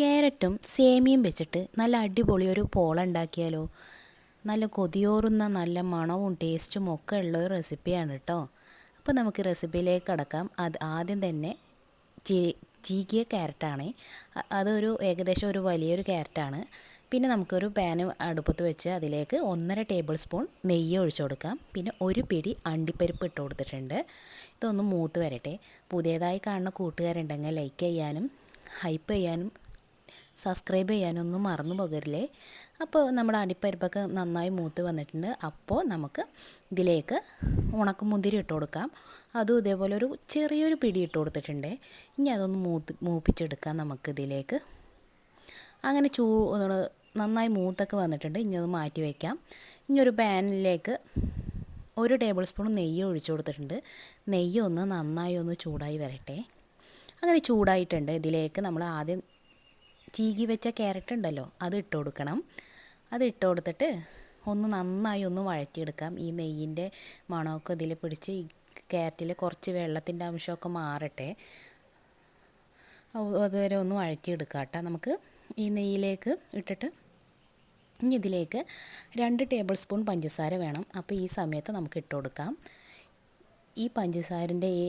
ക്യാരറ്റും സേമിയയും വെച്ചിട്ട് നല്ല അടിപൊളി ഒരു പോള ഉണ്ടാക്കിയാലോ. നല്ല കൊതിയോറുന്ന നല്ല മണവും ടേസ്റ്റും ഒക്കെ ഉള്ള ഒരു റെസിപ്പിയാണ് കേട്ടോ അപ്പോൾ നമുക്ക് റെസിപ്പിയിലേക്ക് കടക്കാം. അത് ആദ്യം തന്നെ ചീകിയ ക്യാരറ്റാണ്. അതൊരു ഏകദേശം ഒരു വലിയൊരു ക്യാരറ്റാണ്. പിന്നെ നമുക്കൊരു പാന് അടുപ്പത്ത് വെച്ച് അതിലേക്ക് ഒന്നര ടേബിൾ സ്പൂൺ നെയ്യ് ഒഴിച്ചു കൊടുക്കാം. പിന്നെ ഒരു പിടി അണ്ടിപ്പരിപ്പ് ഇട്ട് കൊടുത്തിട്ടുണ്ട്. ഇതൊന്ന് മൂത്ത് വരട്ടെ. പുതിയതായി കാണുന്ന കൂട്ടുകാരുണ്ടെങ്കിൽ ലൈക്ക് ചെയ്യാനും ഹൈപ്പ് ചെയ്യാനും സബ്സ്ക്രൈബ് ചെയ്യാനൊന്നും മറന്നു പോകരുതേ. അപ്പോൾ നമ്മുടെ അടിപ്പരിപ്പൊക്കെ നന്നായി മൂത്ത് വന്നിട്ടുണ്ട്. അപ്പോൾ നമുക്ക് ഇതിലേക്ക് ഉണക്കമുന്തിരി ഇട്ട് കൊടുക്കാം. അതും ഇതേപോലെ ഒരു ചെറിയൊരു പിടി ഇട്ട് കൊടുത്തിട്ടുണ്ട്. ഇനി അതൊന്ന് മൂത്ത് മൂപ്പിച്ചെടുക്കാം നമുക്ക് ഇതിലേക്ക്. അങ്ങനെ ചൂ നന്നായി മൂത്തൊക്കെ വന്നിട്ടുണ്ട്. ഇനി അത് മാറ്റി വയ്ക്കാം. ഇനി ഒരു പാനിലേക്ക് ഒരു ടേബിൾ സ്പൂൺ നെയ്യ് ഒഴിച്ചു കൊടുത്തിട്ടുണ്ട്. നെയ്യ് ഒന്ന് നന്നായി ഒന്ന് ചൂടായി വരട്ടെ. അങ്ങനെ ചൂടായിട്ടുണ്ട്. ഇതിലേക്ക് നമ്മൾ ആദ്യം ചീകി വെച്ച ക്യാരറ്റ് ഉണ്ടല്ലോ അത് ഇട്ട് കൊടുക്കണം. അത് ഇട്ട് കൊടുത്തിട്ട് ഒന്ന് നന്നായി ഒന്ന് വഴറ്റിയെടുക്കാം. ഈ നെയ്യിന്റെ മണമൊക്കെ ഇതിൽ പിടിച്ച് ഈ ക്യാരറ്റിൽ കുറച്ച് വെള്ളത്തിന്റെ അംശമൊക്കെ മാറട്ടെ. അതുവരെ ഒന്ന് വഴറ്റിയെടുക്കാം കേട്ടോ. നമുക്ക് ഈ നെയ്യിലേക്ക് ഇട്ടിട്ട് ഇനി ഇതിലേക്ക് രണ്ട് ടേബിൾ സ്പൂൺ പഞ്ചസാര വേണം. അപ്പോൾ ഈ സമയത്ത് നമുക്ക് ഇട്ട് കൊടുക്കാം. ഈ പഞ്ചസാരന്റെ ഈ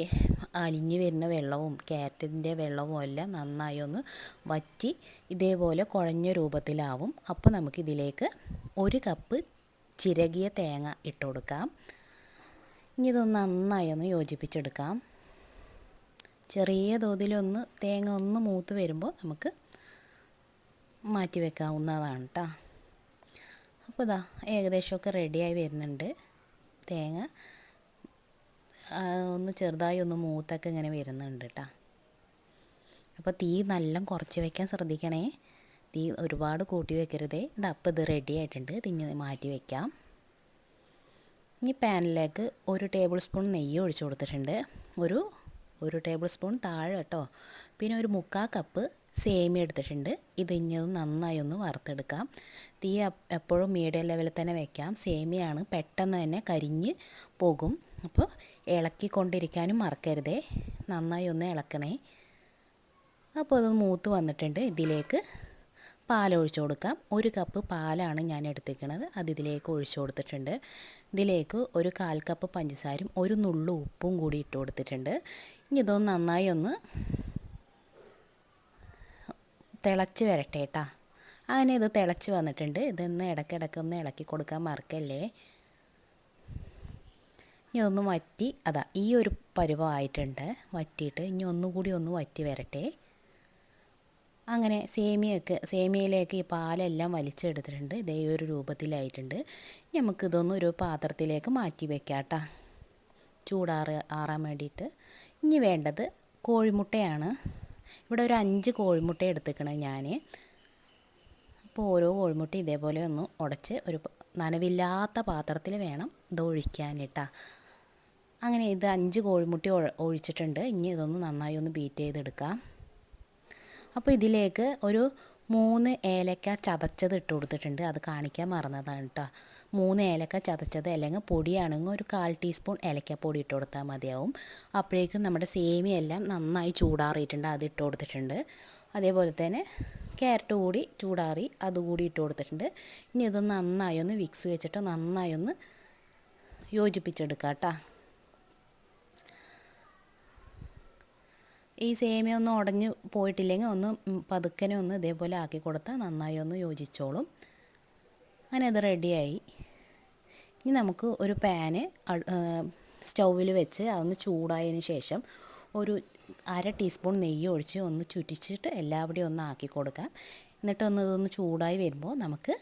അലിഞ്ഞു വരുന്ന വെള്ളവും ക്യാരറ്റിന്റെ വെള്ളവും എല്ലാം നന്നായി ഒന്ന് വറ്റി ഇതേപോലെ കുഴഞ്ഞ രൂപത്തിലാവും. അപ്പോൾ നമുക്കിതിലേക്ക് ഒരു കപ്പ് ചിരകിയ തേങ്ങ ഇട്ട് കൊടുക്കാം. ഇനി ഇതൊന്ന് നന്നായി ഒന്ന് യോജിപ്പിച്ചെടുക്കാം. ചെറിയ തോതിലൊന്ന് തേങ്ങ ഒന്ന് മൂത്ത് വരുമ്പോൾ നമുക്ക് മാറ്റി വെക്കാവുന്നതാണ് കേട്ടോ അപ്പോൾ ഇതാ ഏകദേശമൊക്കെ റെഡിയായി വരുന്നുണ്ട് തേങ്ങ. ഒന്ന് ചെറുതായി ഒന്ന് മൂത്തൊക്കെ ഇങ്ങനെ വരുന്നുണ്ട് കേട്ടോ അപ്പോൾ തീ നല്ല കുറച്ച് വയ്ക്കാൻ ശ്രദ്ധിക്കണേ. തീ ഒരുപാട് കൂട്ടി വെക്കരുതേ. ഇത് അപ്പോൾ ഇത് റെഡി ആയിട്ടുണ്ട്. തിങ്ങി മാറ്റി വയ്ക്കാം ഇനി പാനിലേക്ക് ഒരു ടേബിൾ സ്പൂൺ നെയ്യ് ഒഴിച്ചു കൊടുത്തിട്ടുണ്ട്. ഒരു ഒരു ടേബിൾ സ്പൂൺ താഴെ കേട്ടോ പിന്നെ ഒരു മുക്കാൽ കപ്പ് സേമി എടുത്തിട്ടുണ്ട്. ഇത് ഇനി നന്നായി ഒന്ന് വറുത്തെടുക്കാം. തീ എപ്പോഴും മീഡിയം ലെവലിൽ തന്നെ വെക്കാം. സേമിയാണ് പെട്ടെന്ന് തന്നെ കരിഞ്ഞ് പോകും. അപ്പോൾ ഇളക്കി ഇളക്കിക്കൊണ്ടിരിക്കാനും മറക്കരുതേ. നന്നായി ഒന്ന് ഇളക്കണേ. അപ്പോൾ അത് മൂത്ത് വന്നിട്ടുണ്ട്. ഇതിലേക്ക് പാൽ ഒഴിച്ചു കൊടുക്കാം. ഒരു കപ്പ് പാലാണ് ഞാൻ എടുത്തിരിക്കുന്നത് അത് ഇതിലേക്ക് ഒഴിച്ചു കൊടുത്തിട്ടുണ്ട്. ഇതിലേക്ക് ഒരു കാൽ കപ്പ് പഞ്ചസാരയും ഒരു നുള്ളു ഉപ്പും കൂടി ഇട്ട് കൊടുത്തിട്ടുണ്ട്. ഇനി ഇതൊന്ന് നന്നായി ഒന്ന് തിളച്ച് വരട്ടെ കേട്ടാ അങ്ങനെ ഇത് തിളച്ച് വന്നിട്ടുണ്ട്. ഇതൊന്ന് ഇടയ്ക്കിടയ്ക്ക് ഒന്ന് ഇളക്കി കൊടുക്കാൻ മറക്കല്ലേ? ഇനി ഒന്ന് വറ്റി അതാ ഈ ഒരു പരുവമായിട്ടുണ്ട് വറ്റിയിട്ട് ഇനി ഒന്നുകൂടി ഒന്ന് വറ്റി വരട്ടെ. അങ്ങനെ സേമിയൊക്കെ സേമിയയിലേക്ക് ഈ പാലെല്ലാം വലിച്ചെടുത്തിട്ടുണ്ട്. ഇതേ ഒരു രൂപത്തിലായിട്ടുണ്ട്. നമുക്കിതൊന്നും ഒരു പാത്രത്തിലേക്ക് മാറ്റി വെക്കാം കേട്ടോ ചൂടാറ് ആറാൻ വേണ്ടിയിട്ട്. ഇനി വേണ്ടത് കോഴിമുട്ടയാണ്. ഇവിടെ ഒരു അഞ്ച് കോഴിമുട്ട എടുത്തിക്കണം ഞാൻ അപ്പോൾ ഓരോ കോഴിമുട്ട ഇതേപോലെ ഒന്ന് ഉടച്ച് ഒരു നനവില്ലാത്ത പാത്രത്തിൽ വേണം ഇത് ഒഴിക്കാനിട്ടാ. അങ്ങനെ ഇത് അഞ്ച് കോഴിമുട്ടി ഒഴിച്ചിട്ടുണ്ട്. ഇനി ഇതൊന്ന് നന്നായി ഒന്ന് ബീറ്റ് ചെയ്തെടുക്കാം. അപ്പോൾ ഇതിലേക്ക് ഒരു മൂന്ന് ഏലക്ക ചതച്ചത് ഇട്ട് കൊടുത്തിട്ടുണ്ട്. അത് കാണിക്കാൻ മറന്നതാണ് കേട്ടോ മൂന്ന് ഏലക്ക ചതച്ചത് അല്ലെങ്കിൽ പൊടിയാണെങ്കിൽ ഒരു കാൽ ടീസ്പൂൺ ഏലക്കപ്പൊടി ഇട്ട് കൊടുത്താൽ മതിയാവും. അപ്പോഴേക്കും നമ്മുടെ സേമിയെല്ലാം നന്നായി ചൂടാറിയിട്ടുണ്ട്. അത് ഇട്ട് കൊടുത്തിട്ടുണ്ട്. അതേപോലെ തന്നെ ക്യാരറ്റ് കൂടി ചൂടാറി അതുകൂടി ഇട്ട് കൊടുത്തിട്ടുണ്ട്. ഇനി ഇതൊന്ന് നന്നായി ഒന്ന് വിക്സ് വെച്ചിട്ട് നന്നായി ഒന്ന് യോജിപ്പിച്ചെടുക്കാം കേട്ടോ ഈ സേമിയ ഒന്ന് ഉടഞ്ഞ് പോയിട്ടില്ലെങ്കിൽ ഒന്ന് പതുക്കനെ ഒന്ന് ഇതേപോലെ ആക്കി കൊടുത്താൽ നന്നായി ഒന്ന് യോജിച്ചോളും. അങ്ങനെ അത് റെഡിയായി ഇനി നമുക്ക് ഒരു പാന് സ്റ്റൗവിൽ വെച്ച് അതൊന്ന് ചൂടായതിന് ശേഷം ഒരു അര ടീസ്പൂൺ നെയ്യ് ഒഴിച്ച് ഒന്ന് ചുറ്റിച്ചിട്ട് എല്ലാവിടെയും ഒന്ന് ആക്കി കൊടുക്കാം. എന്നിട്ട് ഒന്ന് ഇതൊന്ന് ചൂടായി വരുമ്പോൾ നമുക്ക്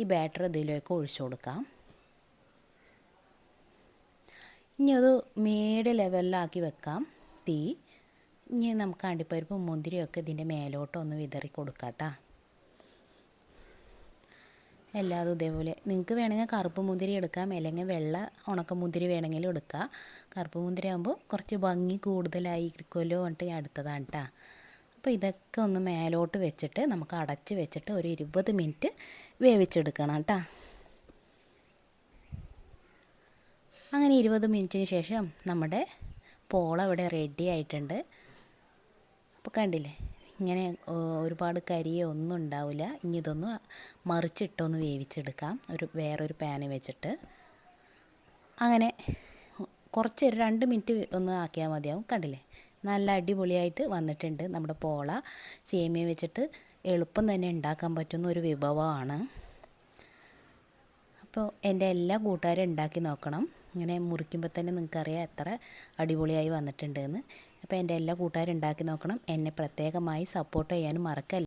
ഈ ബാറ്റർ ഇതിലേക്ക് ഒഴിച്ചു കൊടുക്കാം. ഇനി അത് മേട് ലെവലിലാക്കി വെക്കാം. തീ. ഇനി നമുക്ക് അണ്ടിപ്പരിപ്പും മുന്തിരിയൊക്കെ ഇതിന്റെ മേലോട്ട് ഒന്ന് വിതറി കൊടുക്കാട്ടാ. കേട്ടോ എല്ലാതും ഇതേപോലെ. നിങ്ങൾക്ക് വേണമെങ്കിൽ കറുപ്പ് മുന്തിരി എടുക്കാം അല്ലെങ്കിൽ വെള്ള ഉണക്ക മുന്തിരി വേണമെങ്കിലും എടുക്കാം. കറുപ്പ് മുന്തിരി ആകുമ്പോൾ കുറച്ച് ഭംഗി കൂടുതലായി ഇരിക്കുമല്ലോ എന്നിട്ട് ഞാൻ അടുത്തതാണ് കേട്ടോ അപ്പോൾ ഇതൊക്കെ ഒന്ന് മേലോട്ട് വെച്ചിട്ട് നമുക്ക് അടച്ച് വെച്ചിട്ട് ഒരു ഇരുപത് മിനിറ്റ് വേവിച്ചെടുക്കണം കേട്ടോ അങ്ങനെ ഇരുപത് മിനിറ്റിന് ശേഷം നമ്മുടെ പോള ഇവിടെ റെഡി ആയിട്ടുണ്ട്. അപ്പോൾ കണ്ടില്ലേ? ഇങ്ങനെ ഒരുപാട് കരിയോ ഒന്നും ഉണ്ടാവില്ല ഇനി ഇതൊന്ന് മറിച്ചിട്ടൊന്ന് വേവിച്ചെടുക്കാം. ഒരു വേറൊരു പാന് വെച്ചിട്ട്. അങ്ങനെ കുറച്ച് രണ്ട് മിനിറ്റ് ഒന്ന് ആക്കിയാൽ മതിയാവും. കണ്ടില്ലേ? നല്ല അടിപൊളിയായിട്ട് വന്നിട്ടുണ്ട് നമ്മുടെ പോള. സേമിയ വെച്ചിട്ട് എളുപ്പം തന്നെ ഉണ്ടാക്കാൻ പറ്റുന്ന ഒരു വിഭവമാണ്. അപ്പോൾ എന്റെ എല്ലാ കൂട്ടുകാരും ഉണ്ടാക്കി നോക്കണം. ഇങ്ങനെ മുറിക്കുമ്പോൾ തന്നെ നിങ്ങൾക്കറിയാം എത്ര അടിപൊളിയായി വന്നിട്ടുണ്ടെന്ന്. അപ്പോൾ എന്റെ എല്ലാ കൂട്ടുകാരും ഉണ്ടാക്കി നോക്കണം. എന്നെ പ്രത്യേകമായി സപ്പോർട്ട് ചെയ്യാനും മറക്കല്ല.